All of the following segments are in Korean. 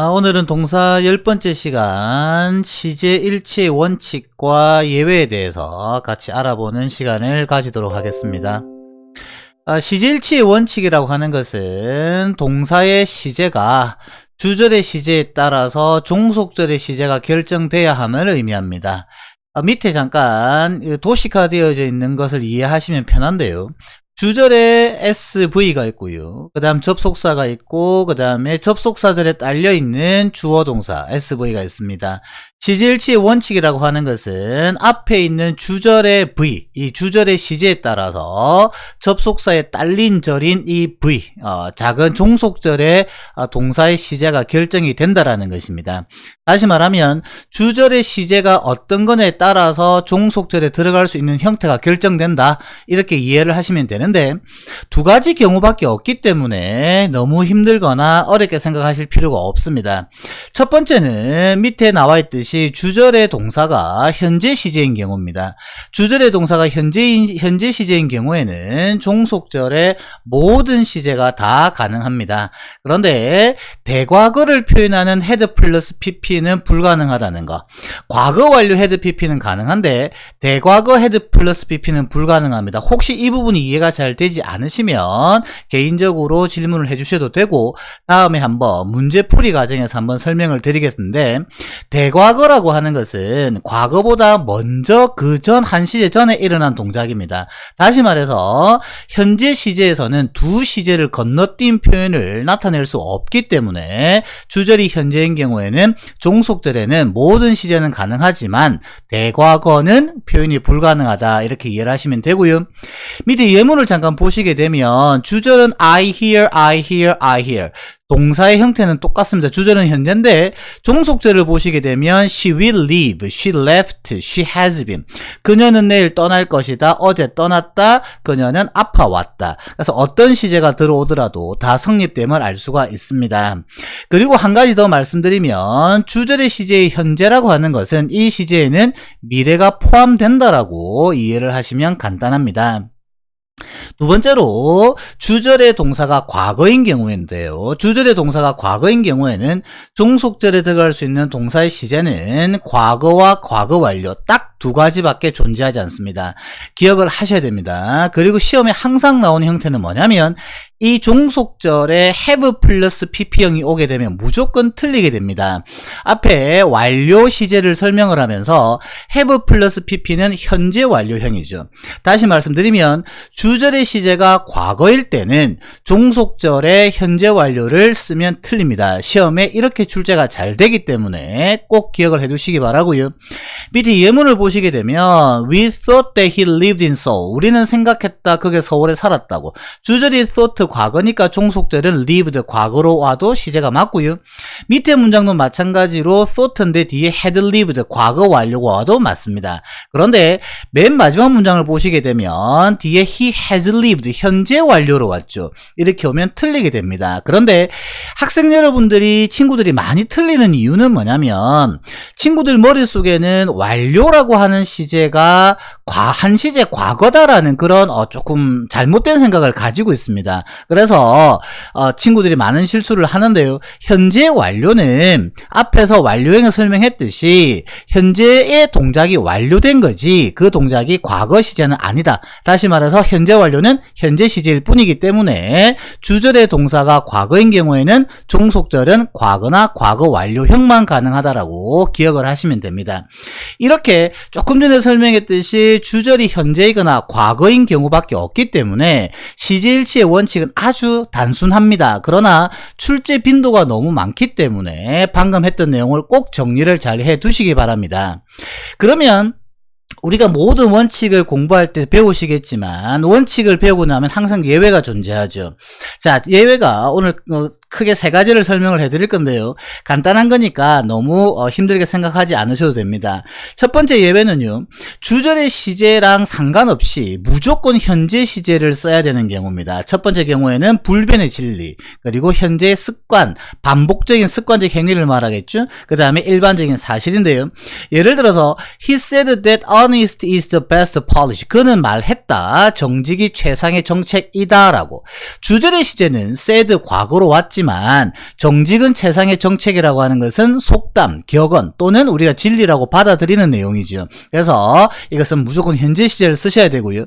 아, 오늘은 동사 열 번째 시간 시제 일치의 원칙과 예외에 대해서 같이 알아보는 시간을 가지도록 하겠습니다. 아, 시제 일치의 원칙이라고 하는 것은 동사의 시제가 주절의 시제에 따라서 종속절의 시제가 결정돼야 함을 의미합니다. 아, 밑에 잠깐 도식화되어져 있는 것을 이해하시면 편한데요. 주절에 SV가 있고요. 그 다음 접속사가 있고, 그 다음에 접속사절에 딸려있는 주어 동사 SV가 있습니다. 시제일치의 원칙이라고 하는 것은 앞에 있는 주절의 V, 이 주절의 시제에 따라서 접속사에 딸린 절인 이 V, 어, 작은 종속절의 어, 동사의 시제가 결정이 된다라는 것입니다. 다시 말하면 주절의 시제가 어떤 거냐에 따라서 종속절에 들어갈 수 있는 형태가 결정된다. 이렇게 이해를 하시면 되는 데 두 가지 경우밖에 없기 때문에 너무 힘들거나 어렵게 생각하실 필요가 없습니다. 첫 번째는 밑에 나와 있듯이 주절의 동사가 현재 시제인 경우입니다. 주절의 동사가 현재 현재 시제인 경우에는 종속절의 모든 시제가 다 가능합니다. 그런데 대과거를 표현하는 헤드 플러스 pp는 불가능하다는 거. 과거 완료 헤드 pp는 가능한데 대과거 헤드 플러스 pp는 불가능합니다. 혹시 이 부분이 이해가 잘 되지 않으시면 개인적으로 질문을 해주셔도 되고 다음에 한번 문제풀이 과정에서 한번 설명을 드리겠는데 대과거라고 하는 것은 과거보다 먼저 그 전 한 시제 전에 일어난 동작입니다. 다시 말해서 현재 시제에서는 두 시제를 건너뛴 표현을 나타낼 수 없기 때문에 주절이 현재인 경우에는 종속절에는 모든 시제는 가능하지만 대과거는 표현이 불가능하다 이렇게 이해를 하시면 되고요. 밑에 예문을 잠깐 보시게 되면 주절은 I hear, I hear, I hear 동사의 형태는 똑같습니다. 주절은 현재인데 종속절을 보시게 되면 she will leave, she left, she has been. 그녀는 내일 떠날 것이다. 어제 떠났다. 그녀는 아파왔다. 그래서 어떤 시제가 들어오더라도 다 성립됨을 알 수가 있습니다. 그리고 한 가지 더 말씀드리면 주절의 시제의 현재라고 하는 것은 이 시제에는 미래가 포함된다라고 이해를 하시면 간단합니다. 두 번째로 주절의 동사가 과거인 경우인데요. 주절의 동사가 과거인 경우에는 종속절에 들어갈 수 있는 동사의 시제는 과거와 과거 완료 딱두 가지밖에 존재하지 않습니다. 기억을 하셔야 됩니다. 그리고 시험에 항상 나오는 형태는 뭐냐면 이 종속절에 have 플러스 pp형이 오게 되면 무조건 틀리게 됩니다. 앞에 완료 시제를 설명을 하면서 have 플러스 pp는 현재 완료형이죠. 다시 말씀드리면 주절의 시제가 과거일 때는 종속절에 현재 완료를 쓰면 틀립니다. 시험에 이렇게 출제가 잘 되기 때문에 꼭 기억을 해두시기 바라고요. 밑에 예문을 보시 게 되면 We thought that he lived in Seoul. 우리는 생각했다 그게 서울에 살았다고. 주절이 thought 과거니까 종속절은 lived 과거로 와도 시제가 맞고요. 밑에 문장도 마찬가지로 thought인데 뒤에 had lived 과거 완료가 와도 맞습니다. 그런데 맨 마지막 문장을 보시게 되면 뒤에 he has lived 현재 완료로 왔죠. 이렇게 오면 틀리게 됩니다. 그런데 학생 여러분들이 친구들이 많이 틀리는 이유는 뭐냐면 친구들 머릿속에는 완료라고 하는 시제가 과한 시제 과거다라는 그런 어 조금 잘못된 생각을 가지고 있습니다. 그래서 어 친구들이 많은 실수를 하는데요. 현재 완료는 앞에서 완료형을 설명했듯이 현재의 동작이 완료된 거지 그 동작이 과거 시제는 아니다. 다시 말해서 현재 완료는 현재 시제일 뿐이기 때문에 주절의 동사가 과거인 경우에는 종속절은 과거나 과거 완료형만 가능하다라고 기억을 하시면 됩니다. 이렇게 조금 전에 설명했듯이 주절이 현재이거나 과거인 경우밖에 없기 때문에 시제일치의 원칙은 아주 단순합니다. 그러나 출제 빈도가 너무 많기 때문에 방금 했던 내용을 꼭 정리를 잘 해 두시기 바랍니다. 그러면 우리가 모든 원칙을 공부할 때 배우시겠지만 원칙을 배우고 나면 항상 예외가 존재하죠. 자, 예외가 오늘 어, 크게 세 가지를 설명을 해드릴 건데요. 간단한 거니까 너무 어, 힘들게 생각하지 않으셔도 됩니다. 첫 번째 예외는요. 주절의 시제랑 상관없이 무조건 현재 시제를 써야 되는 경우입니다. 첫 번째 경우에는 불변의 진리, 그리고 현재의 습관, 반복적인 습관적 행위를 말하겠죠. 그 다음에 일반적인 사실인데요. 예를 들어서 he said that honest is the best policy. 그는 말했다. 정직이 최상의 정책이다라고. 주절의 시제는 said 과거로 왔지만 정직은 최상의 정책이라고 하는 것은 속담, 격언 또는 우리가 진리라고 받아들이는 내용이죠. 그래서 이것은 무조건 현재 시제를 쓰셔야 되고요.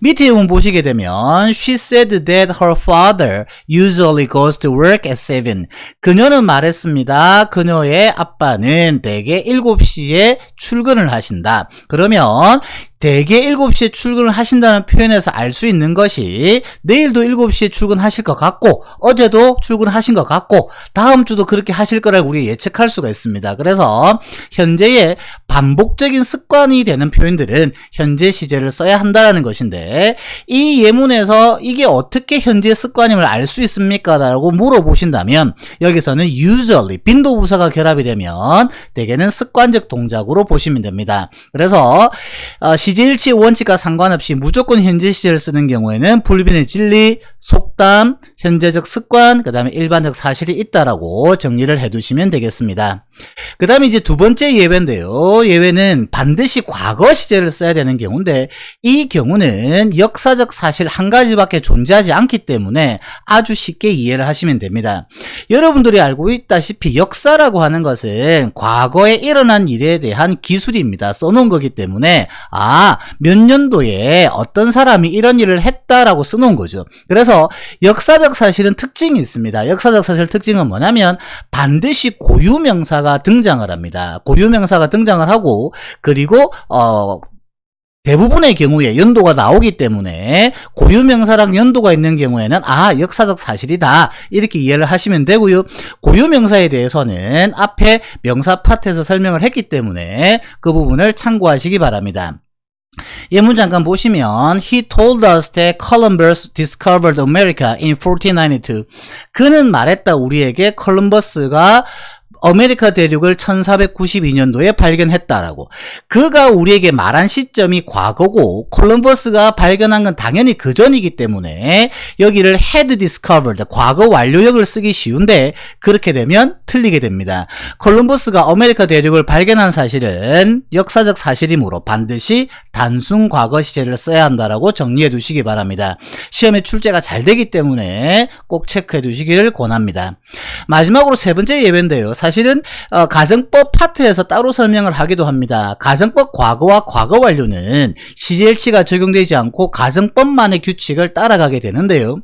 밑에 문 보시게 되면 she said that her father usually goes to work at 7. 그녀는 말했습니다. 그녀의 아빠는 대개 7시에 출근을 하신다. 그러면 그러면 대개 7시에 출근을 하신다는 표현에서 알 수 있는 것이 내일도 7시에 출근하실 것 같고 어제도 출근하신 것 같고 다음 주도 그렇게 하실 거라고 우리 예측할 수가 있습니다. 그래서 현재의 반복적인 습관이 되는 표현들은 현재 시제를 써야 한다는 것인데 이 예문에서 이게 어떻게 현재 습관임을 알 수 있습니까? 라고 물어보신다면 여기서는 usually 빈도 부사가 결합이 되면 대개는 습관적 동작으로 보시면 됩니다. 그래서 어, 시제일치 원칙과 상관없이 무조건 현재 시제를 쓰는 경우에는 불변의 진리, 속담, 현재적 습관, 그 다음에 일반적 사실이 있다라고 정리를 해두시면 되겠습니다. 그 다음에 이제 두 번째 예외인데요. 예외는 반드시 과거 시제를 써야 되는 경우인데 이 경우는 역사적 사실 한 가지밖에 존재하지 않기 때문에 아주 쉽게 이해를 하시면 됩니다. 여러분들이 알고 있다시피 역사라고 하는 것은 과거에 일어난 일에 대한 기술입니다. 써놓은 거기 때문에 아, 몇 년도에 어떤 사람이 이런 일을 했다라고 써놓은 거죠. 그래서 역사적 사실은 특징이 있습니다. 역사적 사실 특징은 뭐냐면 반드시 고유 명사가 등장을 합니다. 고유 명사가 등장을 하고 그리고 어 대부분의 경우에 연도가 나오기 때문에 고유명사랑 연도가 있는 경우에는 아 역사적 사실이다 이렇게 이해를 하시면 되고요 고유명사에 대해서는 앞에 명사 파트에서 설명을 했기 때문에 그 부분을 참고하시기 바랍니다 예문 잠깐 보시면 He told us that Columbus discovered America in 1492 그는 말했다 우리에게 컬럼버스가 아메리카 대륙을 1492년도에 발견했다라고. 그가 우리에게 말한 시점이 과거고 콜럼버스가 발견한 건 당연히 그 전이기 때문에 여기를 had discovered 과거 완료형을 쓰기 쉬운데 그렇게 되면 틀리게 됩니다. 콜럼버스가 아메리카 대륙을 발견한 사실은 역사적 사실이므로 반드시 단순 과거 시제를 써야 한다라고 정리해 두시기 바랍니다. 시험에 출제가 잘 되기 때문에 꼭 체크해 두시기를 권합니다. 마지막으로 세 번째 예배인데요. 사실은 어, 가정법 파트에서 따로 설명을 하기도 합니다. 가정법 과거와 과거 완료는 시제일치가 적용되지 않고 가정법만의 규칙을 따라가게 되는데요.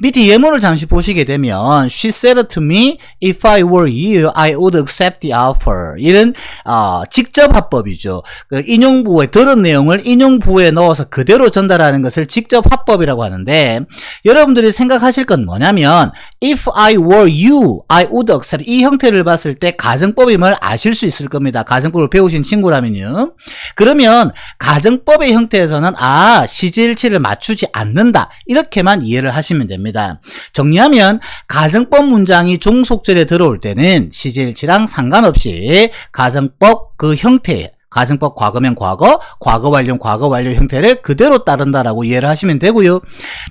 밑에 예문을 잠시 보시게 되면 She said to me, if I were you, I would accept the offer. 이런 어, 직접 합법이죠. 그 인용부에 들은 내용을 인용부에 넣어서 그대로 전달하는 것을 직접 합법이라고 하는데 여러분들이 생각하실 건 뭐냐면 if I were you, I would accept 이 형태를 봤을 때 가정법임을 아실 수 있을 겁니다. 가정법을 배우신 친구라면요. 그러면 가정법의 형태에서는 아 시제일치를 맞추지 않는다 이렇게만 이해를 하시면 됩니다. 정리하면 가정법 문장이 종속절에 들어올 때는 시제일치랑 상관없이 가정법 그 형태 가정법 과거면 과거, 과거 완료 과거 완료 형태를 그대로 따른다라고 이해를 하시면 되고요.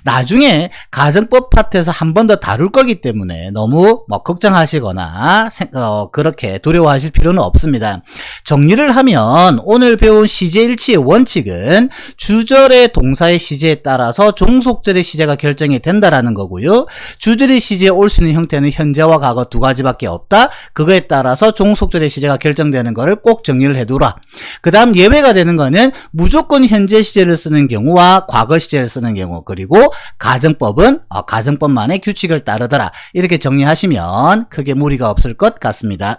나중에 가정법 파트에서 한 번 더 다룰 거기 때문에 너무 뭐 걱정하시거나 생, 어, 그렇게 두려워하실 필요는 없습니다. 정리를 하면 오늘 배운 시제일치의 원칙은 주절의 동사의 시제에 따라서 종속절의 시제가 결정이 된다라는 거고요. 주절의 시제에 올 수 있는 형태는 현재와 과거 두 가지밖에 없다. 그거에 따라서 종속절의 시제가 결정되는 것을 꼭 정리를 해두라. 그 다음 예외가 되는 거는 무조건 현재 시제를 쓰는 경우와 과거 시제를 쓰는 경우 그리고 가정법은 어, 가정법만의 규칙을 따르더라 이렇게 정리하시면 크게 무리가 없을 것 같습니다.